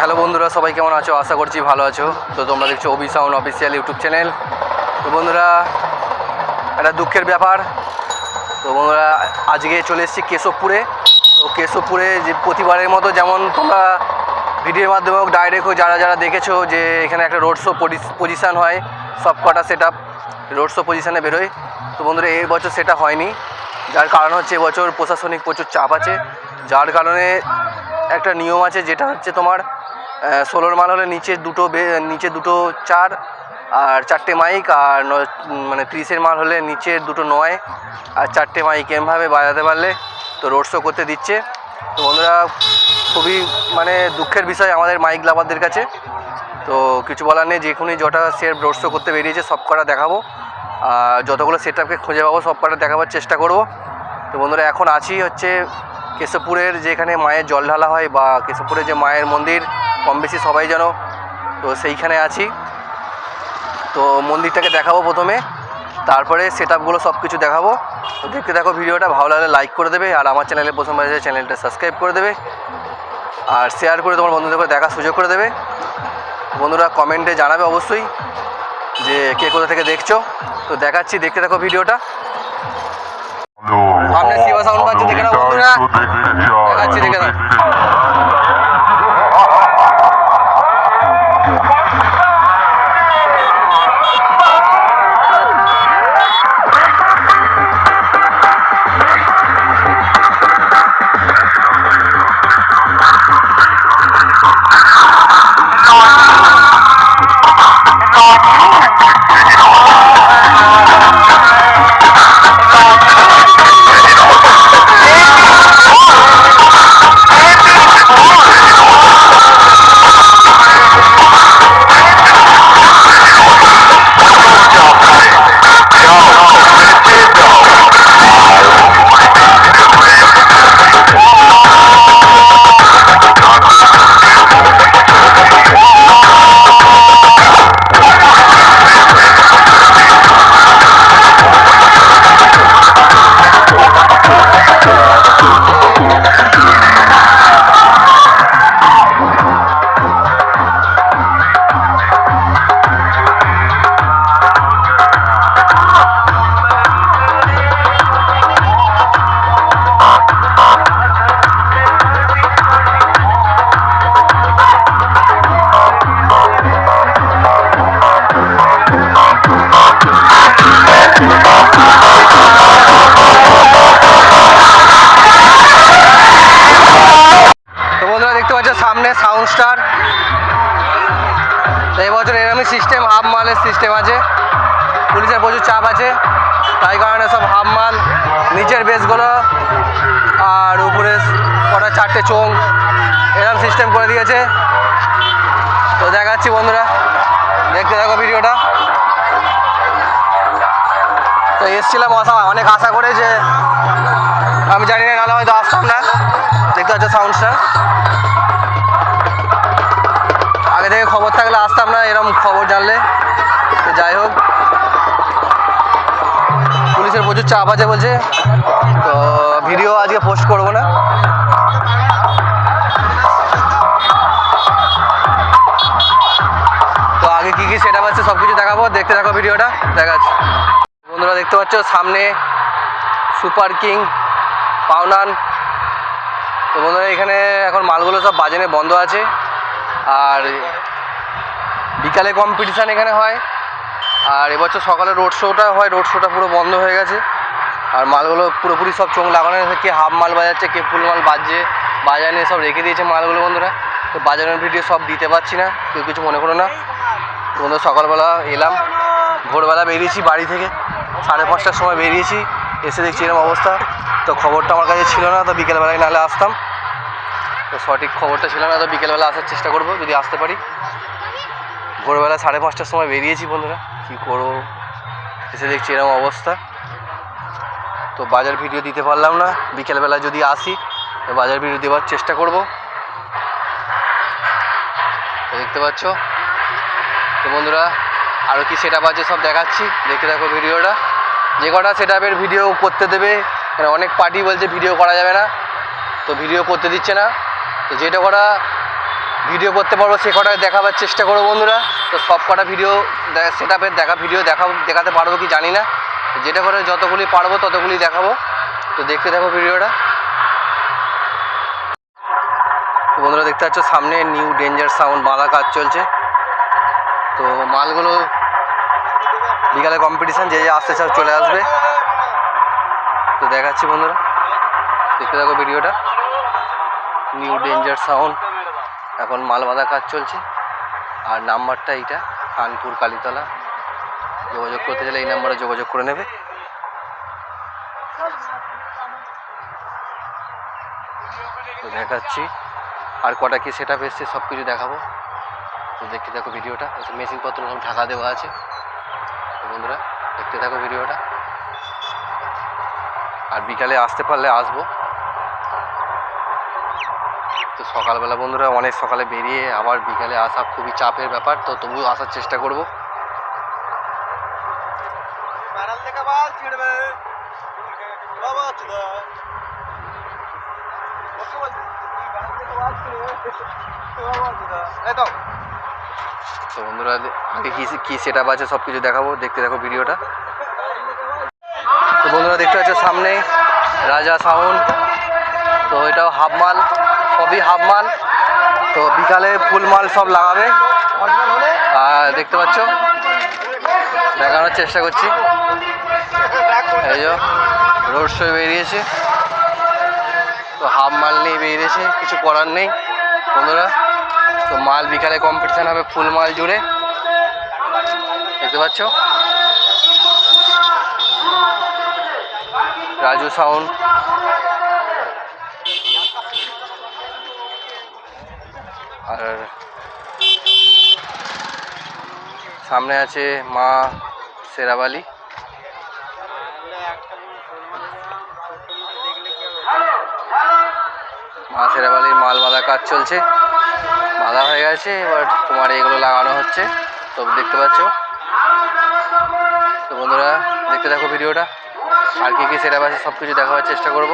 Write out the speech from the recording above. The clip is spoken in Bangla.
হ্যালো বন্ধুরা, সবাই কেমন আছো? আশা করছি ভালো আছো। তো তোমরা দেখছ অবি সাউন্ড অফিসিয়াল ইউটিউব চ্যানেল। তো বন্ধুরা, একটা দুঃখের ব্যাপার। তো বন্ধুরা, আজকে চলে এসেছি কেশবপুরে। তো কেশবপুরে যে প্রতিবারের মতো যেমন তোমরা ভিডিওর মাধ্যমে হোক ডাইরেক্ট হোক, যারা যারা দেখেছ যে এখানে একটা রোড শো পজিশান হয় সব কটা সেট আপ রোড শো পজিশানে বেরোয়। তো বন্ধুরা এই বছর সেটা হয়নি। যার কারণ হচ্ছে এবছর প্রশাসনিক প্রচুর চাপ আছে। যার কারণে একটা নিয়ম আছে, যেটা হচ্ছে তোমার ষোলোর মাল হলে নিচে দুটো নিচে দুটো চার আর চারটে মাইক আর মানে ত্রিশের মাল হলে নিচের দুটো নয় আর চারটে মাইক। এমভাবে বাজাতে পারলে তো রোড শো করতে দিচ্ছে। তো বন্ধুরা, খুবই মানে দুঃখের বিষয় আমাদের মাইক লাভারদের কাছে। তো কিছু বলার নেই, যেখানে যটা সে রোড শো করতে বেরিয়েছে, সব কটা দেখাবো। আর যতগুলো সেট আপকে খুঁজে পাবো, সব কটা দেখাবার চেষ্টা করব। তো বন্ধুরা, এখন আছি হচ্ছে কেশবপুরের যেখানে মায়ের জল ঢালা হয় বা কেশবপুরের যে মায়ের মন্দির কম বেশি সবাই যেন, তো সেইখানে আছি। তো মন্দিরটাকে দেখাবো প্রথমে, তারপরে সেট আপগুলো সব কিছু দেখাবো। তো দেখতে দেখো ভিডিওটা, ভালো লাগলে লাইক করে দেবে, আর আমার চ্যানেলে প্রথমবার এসে চ্যানেলটা সাবস্ক্রাইব করে দেবে। আর শেয়ার করে তোমার বন্ধুদের করে দেখার সুযোগ করে দেবে। বন্ধুরা কমেন্টে জানাবে অবশ্যই যে কে কোথা থেকে দেখছ। তো দেখাচ্ছি, দেখতে দেখো ভিডিওটা। সামনে শিবা সাউন্ড বাজছে, দেখে নাও বন্ধুরা। দেখাচ্ছি, দেখে বছর এরকমই সিস্টেম হাফ মালের সিস্টেম আছে। পুলিশের প্রচুর চাপ আছে। তাই কারণে সব হাফ মাল নিচের বেসগুলো আর উপরে কটা চারটে চোং এরকম সিস্টেম করে দিয়েছে। তো দেখাচ্ছি বন্ধুরা, দেখতে দেখো ভিডিওটা। তো এসছিলাম আশা অনেক আশা করে যে আমি জানি না, নাহলে হয়তো আসতাম না। দেখতে পাচ্ছ সাউন্ডসটা থেকে আসতাম না এরকম খবর জানলে, তো যাই হোক। পুলিশের প্রচুর চাপ আছে বলছে, তো ভিডিও আজকে পোস্ট করব না। তো আগে কী কী সেট আছে সব কিছু দেখাবো, দেখতে থাকো ভিডিওটা, দেখাচ্ছি। বন্ধুরা দেখতে পাচ্ছ, সামনে সুপার কিং, পাওনান। তো বন্ধুরা এখানে এখন মালগুলো সব বাজানে বন্ধ আছে। আর বিকালে কম্পিটিশান এখানে হয়, আর এবছর সকালে রোড শোটা হয় রোড শোটা পুরো বন্ধ হয়ে গেছে। আর মালগুলো পুরোপুরি সব চোখ লাগানো আছে কে হাফ মাল বাজাচ্ছে, কে ফুল মাল বাজছে, বাজার নিয়ে সব রেখে দিয়েছে মালগুলো বন্ধুরা। তো বাজারের ভিডিও সব দিতে পারছি না, কেউ কিছু মনে করো না। বন্ধু সকালবেলা এলাম, ভোরবেলা বেরিয়েছি বাড়ি থেকে, সাড়ে পাঁচটার সময় বেরিয়েছি, এসে দেখছি এরকম অবস্থা। তো খবরটা আমার কাছে ছিল না, তো বিকেলবেলায় নাহলে আসতাম। তো সঠিক খবরটা ছিল না, তো বিকেলবেলা আসার চেষ্টা করব, যদি আসতে পারি। ভোরবেলা সাড়ে পাঁচটার সময় বেরিয়েছি বন্ধুরা। কী করব? এসে দেখছি এরকম অবস্থা। তো বাজার ভিডিও দিতে পারলাম না। বিকেলবেলা যদি আসি, তো বাজার ভিডিও দেওয়ার চেষ্টা করব। দেখতে পাচ্ছ? তো বন্ধুরা আরও কি সেট আছে সব দেখাচ্ছি। দেখতে থাকো ভিডিওটা। যে কটা সেট ভিডিও করতে দেবে অনেক পার্টি বলছে ভিডিও করা যাবে না। তো ভিডিও করতে দিচ্ছে না। তো যেটা করা ভিডিও করতে পারব, সে কটা দেখাবার চেষ্টা করব বন্ধুরা। তো সব কটা ভিডিও সেট আপের দেখা ভিডিও দেখা, দেখাতে পারব কি জানি না। যেটা করে যতগুলি পারব ততগুলি দেখাবো। তো দেখতে থাকো ভিডিওটা। তো বন্ধুরা দেখতে পাচ্ছ, সামনে নিউ ডেঞ্জার সাউন্ড বাঁধা কাজ চলছে। তো মালগুলো বিকালে কম্পিটিশান যে যে আসতে চাও চলে আসবে। তো দেখাচ্ছি বন্ধুরা। দেখতে থাকো ভিডিওটা। নিউ ডেঞ্জার সাউন্ড এখন মাল বাঁধা কাজ চলছে। আর নাম্বারটা এইটা, কানপুর কালীতলা। যোগাযোগ করতে গেলে এই নাম্বারে যোগাযোগ করে নেবে। তো দেখাচ্ছি, আর কটা কি সেটা এসছে সব কিছু দেখাবো। তো দেখতে থাকো ভিডিওটা। মেশিন পত্র সব ঢাকা দেওয়া আছে। বন্ধুরা, দেখতে থাকো ভিডিওটা। আর বিকালে আসতে পারলে আসব। তো সকালবেলা বন্ধুরা অনেক সকালে বেরিয়ে আবার বিকালে আসা খুবই চাপের ব্যাপার তো তবুও আসার চেষ্টা করব। তো। বন্ধুরা আগে কী কী সেট আপ আছে সব কিছু দেখাবো দেখতে দেখো ভিডিওটা। তো বন্ধুরা দেখতে পাচ্ছ সামনে রাজা সাউন্ড তো এটাও হাফ মাল সবই হাফ মাল। তো বিকালে ফুল মাল সব লাগাবে। আর দেখতে পাচ্ছ, দেখানোর চেষ্টা করছি। এই যে রোড শো বেরিয়েছে। তো হাফ মাল নিয়ে বেরিয়েছে, কিছু করার নেই বন্ধুরা। তো মাল বিকালে কম্পিটিশান হবে ফুল মাল জুড়ে। দেখতে পাচ্ছ? রাজু সাউন্ড আর সামনে আছে মা সেরাবালি। মা সেরাবালির মাল বাঁধা কাজ চলছে। বাঁধা হয়ে গেছে, এবার তোমার এগুলো লাগানো হচ্ছে। তো দেখতে পাচ্ছ? তো বন্ধুরা, দেখতে থাকো ভিডিওটা। আর কি কী আছে সব কিছু দেখাবার চেষ্টা করব।